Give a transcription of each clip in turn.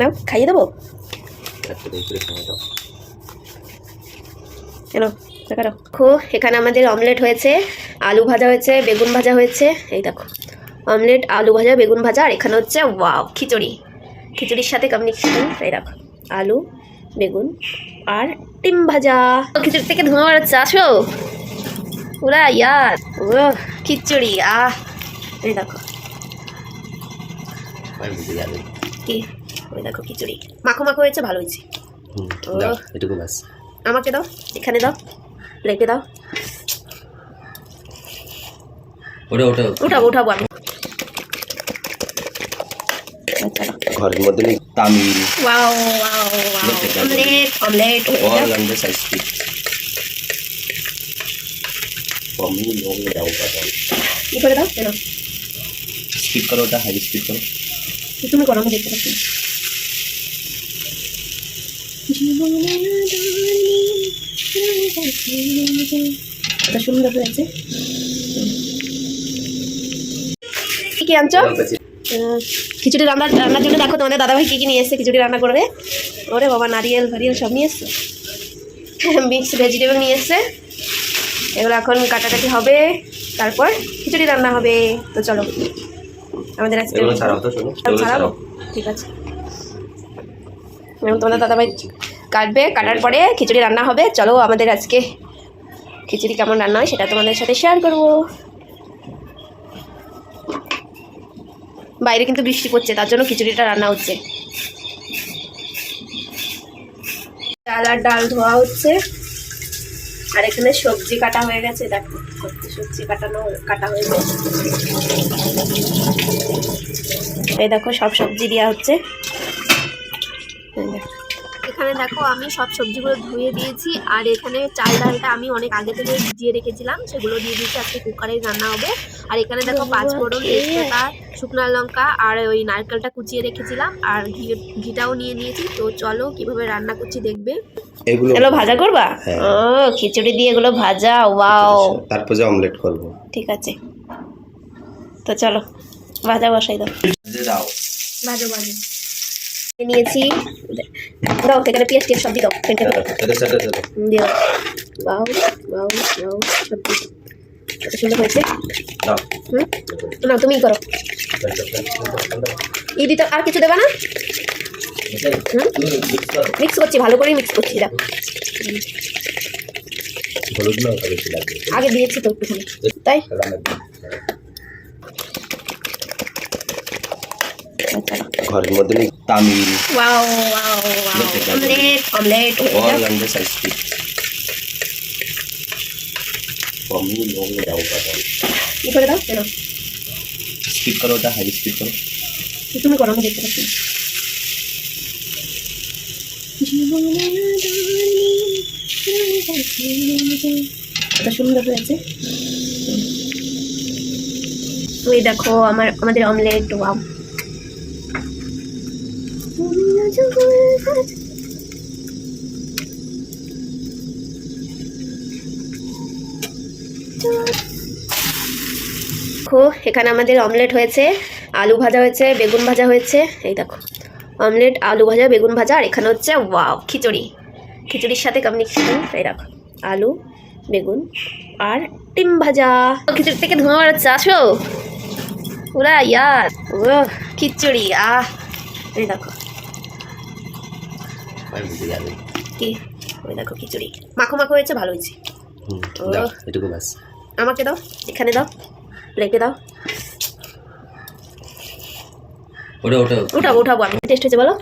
নাও খাইয়ে দেবো? কেন? দেখো এখানে আমাদের অমলেট হয়েছে আলু ভাজা হয়েছে বেগুন ভাজা হয়েছে। এই দেখো অমলেট আলু ভাজা বেগুন ভাজা আর এখানে হচ্ছে ওয়াও খিচুড়ি। খিচুড়ির সাথে কমিউনিকেশন এই দেখো আলু বেগুন আর ডিম ভাজা। খিচুড়ি থেকে ধোঁয়া বেরোচ্ছে আসো। ওরা ইয়ার। ও খিচুড়ি আহ। এই দেখো। কি? ওই দেখো খিচুড়ি। মাখো মাখো হয়েছে ভালো হয়েছে। দাও এটুকু ব্যাস। আমাকে দাও এখানে দাও প্লেটে দাও। ওটা ওটা উঠাবো উঠাবো আমি। ঘরের মধ্যে নেই Tamil. Wow wow wow Look at that. Omelette omelette doubt at করে দাও? কেন? স্পিড করো ওটা হাই স্পিড করো। তুমি করো আমি দেখতে পাচ্ছি সুন্দর হয়েছে। কি আনছো? খিচুড়ি রান্না রান্নার জন্য দেখো তোমাদের দাদাভাই কী কী নিয়ে এসছে খিচুড়ি রান্না করবে। ওরে বাবা নারিয়েল ফারিয়েল সব নিয়ে এসছে। মিক্স ভেজিটেবল নিয়ে এসছে। এগুলো এখন কাটাকাটি হবে। তারপর খিচুড়ি রান্না হবে। তো চলো আমাদের আজকে ছাড়াও। ঠিক আছে। এবং তোমাদের দাদাভাই কাটবে কাটার পরে খিচুড়ি রান্না হবে। চলো আমাদের আজকে খিচুড়ি কেমন রান্না হয় সেটা তোমাদের সাথে শেয়ার করব। বাইরে কিন্তু বৃষ্টি পড়ছে তার জন্য খিচুড়িটা রান্না হচ্ছে। ডাল আর ডাল ধোয়া হচ্ছে। আর এখানে সবজি কাটা হয়ে গেছে দেখো সবজি কাটানো কাটা হয়ে গেছে। এই দেখো সব সবজি দেওয়া হচ্ছে। এখানে দেখো আমি সব সবজিগুলো ধুয়ে দিয়েছি আর এখানে চাল ডালটা আমি অনেক আগে থেকে ভিজিয়ে রেখেছিলাম সেগুলো দিয়ে দিয়েছি আজকে কুকারে রান্না হবে। আর এখানে দেখো পাঁচ ফোড়ন তেজপাতা শুকনো লঙ্কা আর ওই নারকেলটা কুচিয়ে রেখেছিলাম আর ঘি ঘিটাও নিয়ে নিয়েছি। তো চলো কীভাবে রান্না করছি দেখবে। এগুলো এগুলো ভাজা করবা? হ্যাঁ। ও খিচুড়ি দিয়ে এগুলো ভাজা ওয়াও। তারপর যে অমলেট করব। ঠিক আছে। তো চলো ভাজা বসাই দাও। দাও। ভাজো ভাজো। নিয়েছি। দাও এখানে পেঁয়াজ টিয়াজ সব দিয়ে দাও দিয়ে দাও। বাউ বাউ বাউ সব দিয়ে দাও। কত সুন্দর হয়েছে। দাও। হুম? না তুমিই করো। ই দিতে আর কিছু দেবা না? মিক্স করছি ভালো করে মিক্স করছি দাও। আগে দিয়েছি তো একটুখানি। তাই আচ্ছা ঘরের মধ্যে নেই Tamil wow wow wow Look at that. Omelette omelette all under size speed for me no doubt at all কি করে দাও? কেন? স্পিড করো ওটা হাই স্পিড করো। তুমি করো আমি দেখতে পাচ্ছি। কত সুন্দর হয়েছে। দেখো আমার আমাদের অমলেট ওয়াও। দেখো, এখানে আমাদের অমলেট হয়েছে, আলু ভাজা হয়েছে, বেগুন ভাজা হয়েছে। এই দেখো, অমলেট, আলু ভাজা, বেগুন ভাজা, আর এখানে হচ্ছে, ওয়াও, খিচুড়ি। খিচুড়ির সাথে কমিউনিকেশন এই দেখো, আলু, বেগুন, আর ডিম ভাজা। খিচুড়ি থেকে ধোঁয়া বেরোচ্ছে, আসো। ওরা ইয়ার ও খিচুড়ি, আহ। এই দেখো আর বুঝে যাবে। কি? ওই দেখো খিচুড়ি। মাখো মাখো হয়েছে ভালো হয়েছে। এটুকু ব্যাস। আমাকে দাও এখানে দাও প্লেটে দাও। ওটা ওটা। উঠাবো উঠাবো আমি টেস্ট হয়েছে বলো।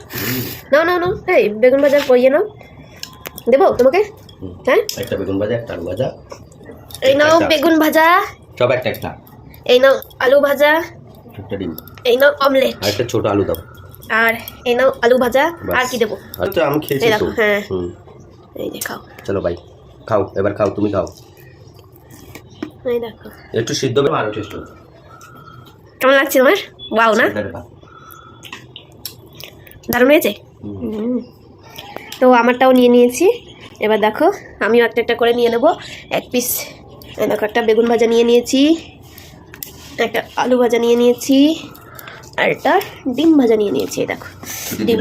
নাও নাও নাও এই বেগুন ভাজা কইয়ে নাও। দেবো তোমাকে? হ্যাঁ? একটা বেগুন ভাজা একটা আলু ভাজা। এই নাও বেগুন ভাজা। সব একটা একটা। এই নাও আলু ভাজা। একটা ডিম। এই নাও অমলেট একটা ছোট আলু দাও। আর এই নাও আলু ভাজা আর কি দেবো? তো আমি খেয়েছি তো। হ্যাঁ। হুম। এই যে খাও। চলো ভাই খাও এবার খাও তুমি খাও। এই দেখো। একটু সিদ্ধ হবে আরও টেস্ট হবে। কেমন লাগছে তোমার? ওয়াও না? দারুণ হয়েছে। তো আমারটাও নিয়ে নিয়েছি। এবার দেখো আমিও একটা একটা করে নিয়ে নেব। এক পিস দেখো একটা বেগুন ভাজা নিয়ে নিয়েছি। একটা আলু ভাজা নিয়ে নিয়েছি। আর একটা ডিম ভাজা নিয়ে নিয়েছি এই দেখো। ডিম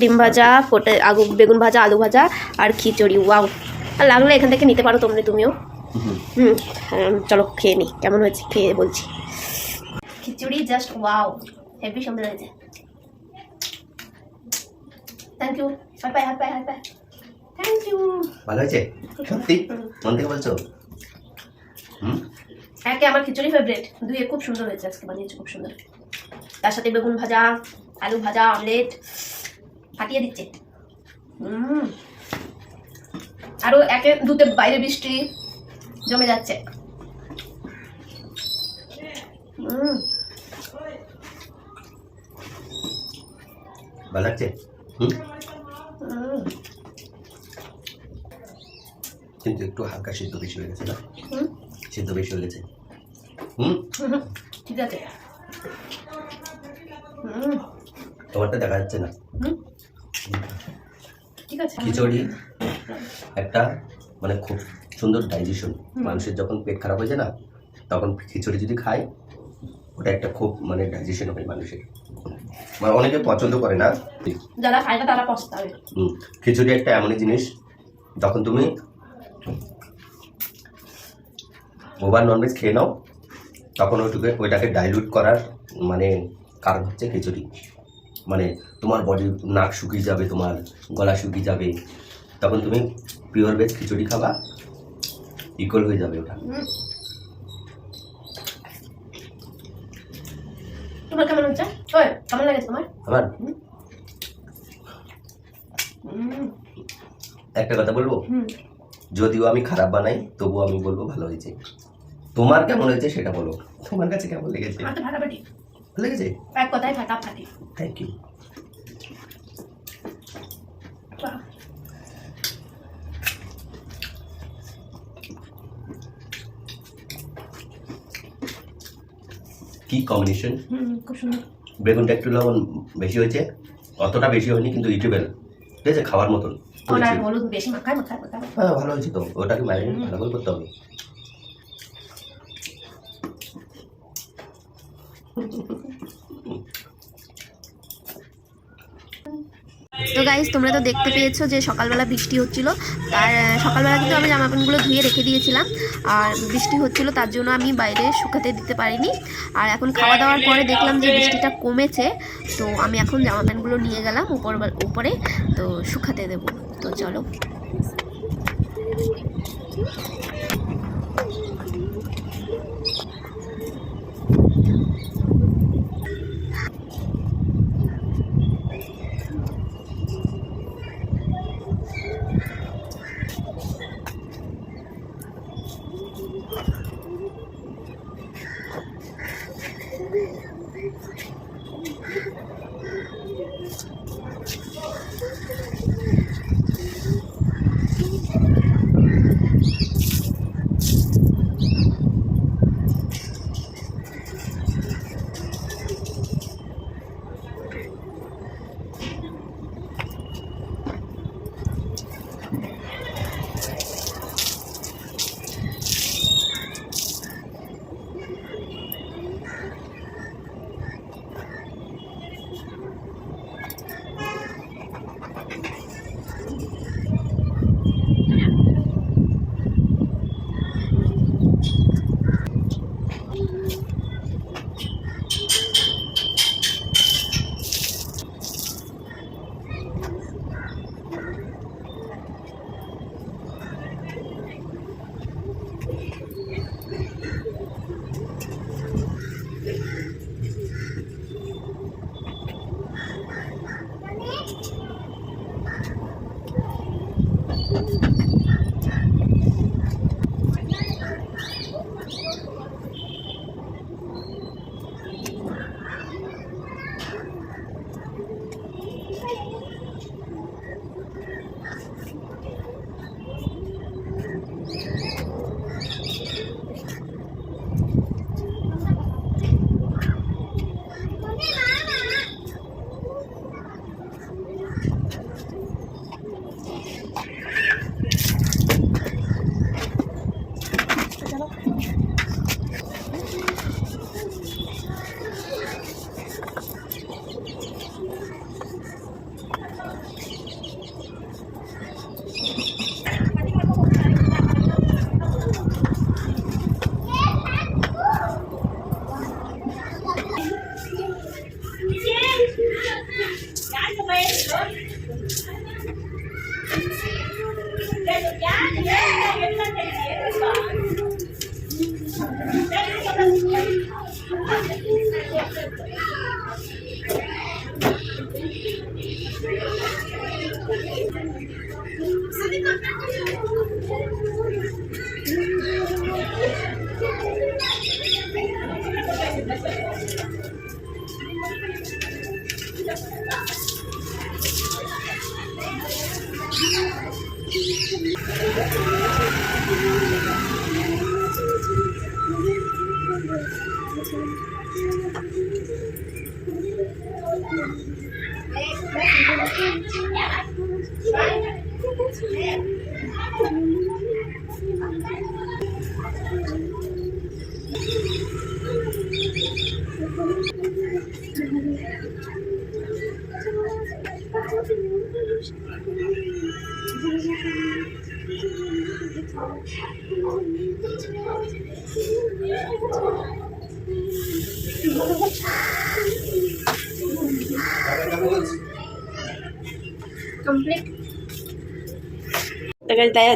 ডিম ভাজা পোটে আগু বেগুন ভাজা আলু ভাজা আর খিচুড়ি ওয়াও। আর লাগলে এখান থেকে নিতে পারো তোমরা তুমিও। হুম। চলো খেয়ে নি কেমন হয়েছে খেয়ে বলছি। খিচুড়ি জাস্ট ওয়াও হেভি সুন্দর হয়েছে। Thank you high pi high pi high pi thank you ভালো হয়েছে? সত্যি? মন থেকে বলছো? হুম? একে আমার খিচুড়ি ফেভারিট দুইয়ে খুব সুন্দর হয়েছে আজকে বানিয়েছে খুব সুন্দর। তার সাথে বেগুন ভাজা আলু ভাজা অমলেট ফাটিয়ে দিচ্ছে। হুম আরও একে দুতে বাইরে বৃষ্টি জমে যাচ্ছে। ভালো লাগছে? কিন্তু একটু হালকা সিদ্ধ বেশি হয়ে গেছে না? হুম। সিদ্ধ বেশি হয়ে গেছে। হুম। ঠিক আছে। তোমারটা দেখা যাচ্ছে না। ঠিক আছে খিচুড়ি একটা মানে খুব সুন্দর ডাইজেশন মানুষের যখন পেট খারাপ হয়ে যায় না তখন খিচুড়ি যদি খায় ওটা একটা খুব মানে ডাইজেশন হয় মানুষের। মানে অনেকে পছন্দ করে না। যারা খায় না তারা পস্তাবে। খিচুড়ি একটা এমনই জিনিস যখন তুমি ওভার ননভেজ খেয়ে নাও তখন ওইটুকে ওইটাকে ডাইলুট করার মানে কারণ হচ্ছে খিচুড়ি। মানে তোমার বডি নাক শুকিয়ে যাবে তোমার গলা শুকিয়ে যাবে। তখন তুমি পিওর ভেজ খিচুড়ি খাবা ইকুয়াল হয়ে যাবে ওটা। তোমার কেমন হচ্ছে? ওই কেমন লাগে তোমার? আমার? একটা কথা বলব? যদিও আমি খারাপ বানাই তবুও আমি বলব ভালো হয়েছে। তোমার কেমন হয়েছে সেটা বলো। তোমার কাছে কেমন লেগেছে? লেগেছে? এক কথায় ফাটাফাটি থ্যাংক ইউ কি কম্বিনেশন খুব সুন্দর। বেগুনটা একটু লবণ বেশি হয়েছে। অতটা বেশি হয়নি কিন্তু ইটেবেল ঠিক আছে খাওয়ার মতন। হ্যাঁ ভালো হয়েছে তো। ওটাকে ম্যারিনেট ভালো করে করতে হবে। তো গাইজ তোমরা তো দেখতে পেয়েছ যে সকালবেলা বৃষ্টি হচ্ছিল। তার সকালবেলা কিন্তু আমি জামা প্যান্টগুলো ধুয়ে রেখে দিয়েছিলাম। আর বৃষ্টি হচ্ছিল, তার জন্য আমি বাইরে শুকাতে দিতে পারিনি। আর এখন খাওয়া দাওয়ার পরে দেখলাম যে বৃষ্টিটা কমেছে, তো আমি এখন জামা প্যান্টগুলো নিয়ে গেলাম উপর, উপরে, তো শুকাতে দেবো। তো চলো।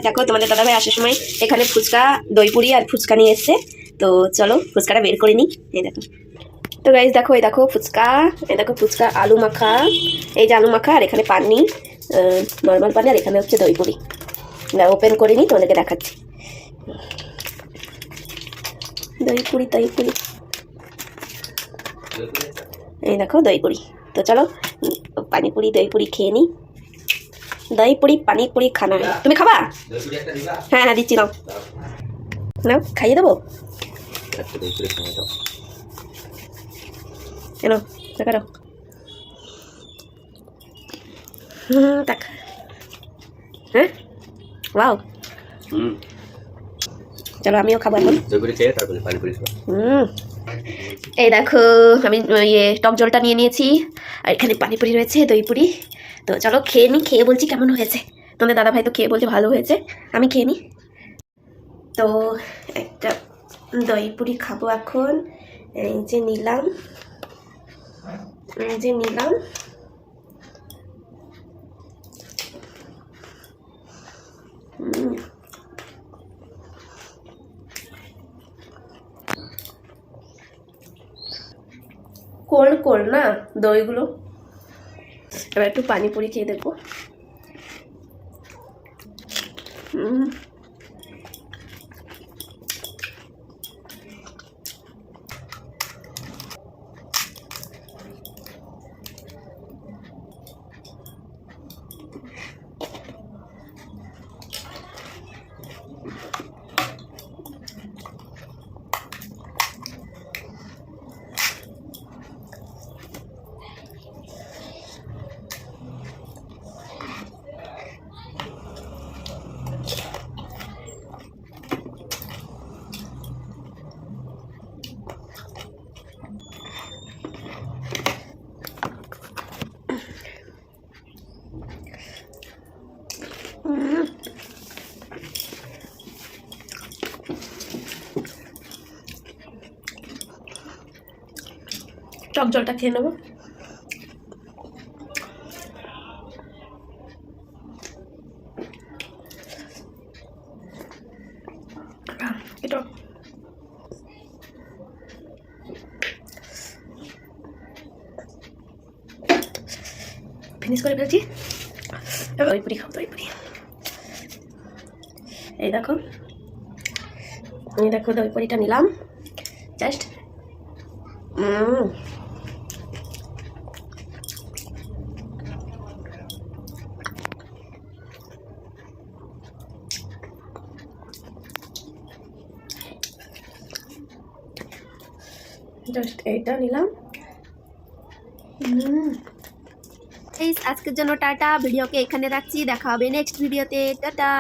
দেখো তোমাদের দাদাভাই আসার সময় এখানে ফুচকা দই পুরি আর ফুচকা নিয়ে এসছে। তো চলো, ফুচকাটা বের করে নিই। এই দেখো। তো গাইজ দেখো, এই দেখো ফুচকা, এই দেখো ফুচকা, আলু মাখা, এই যে আলু মাখা, আর এখানে পানি নর্মাল পানি, আর এখানে হচ্ছে দই পুরি। না ওপেন করে নিই তোমাদেরকে দেখাচ্ছি। দই পুরি দই পুরি। এই দেখো, দই পুরি। তো চলো পানিপুরি দই পুরি খেয়ে নিই দই পুরি পানিপুরি খানা। তুমি খাবা? হ্যাঁ হ্যাঁ দিচ্ছি, নাও। নাও, খাইয়ে দেবো? খাওয়া দেখা দাও তাক হ্যাঁ? ওয়াও। চলো আমিও খাব এখন। হুম। এই দেখো আমি ইয়ে টক জলটা নিয়ে নিয়েছি। আর এখানে পানিপুরি রয়েছে দই পুরি। তো চলো খেয়ে নিই খেয়ে বলছি কেমন হয়েছে। তোমাদের দাদা ভাই তো খেয়ে বলছে ভালো হয়েছে। আমি খেয়ে নিই তো একটা দই পুরি খাব এখন। এই যে নিলাম। যে নিলাম কোল্ড কোল্ড না দইগুলো এবার একটু পানিপুরি খেয়ে দেখব হুম টক জলটা খেয়ে নেব। ফিনিশ করে ফেলছি। এবার পুরি খাও দই পুরি এই দেখো এই দেখো দই পুরিটা নিলাম জাস্ট জাস্ট এইটা নিলাম। আজকের জন্য টাটা। ভিডিওকে এখানে রাখছি। দেখা হবে নেক্সট ভিডিওতে টাটা।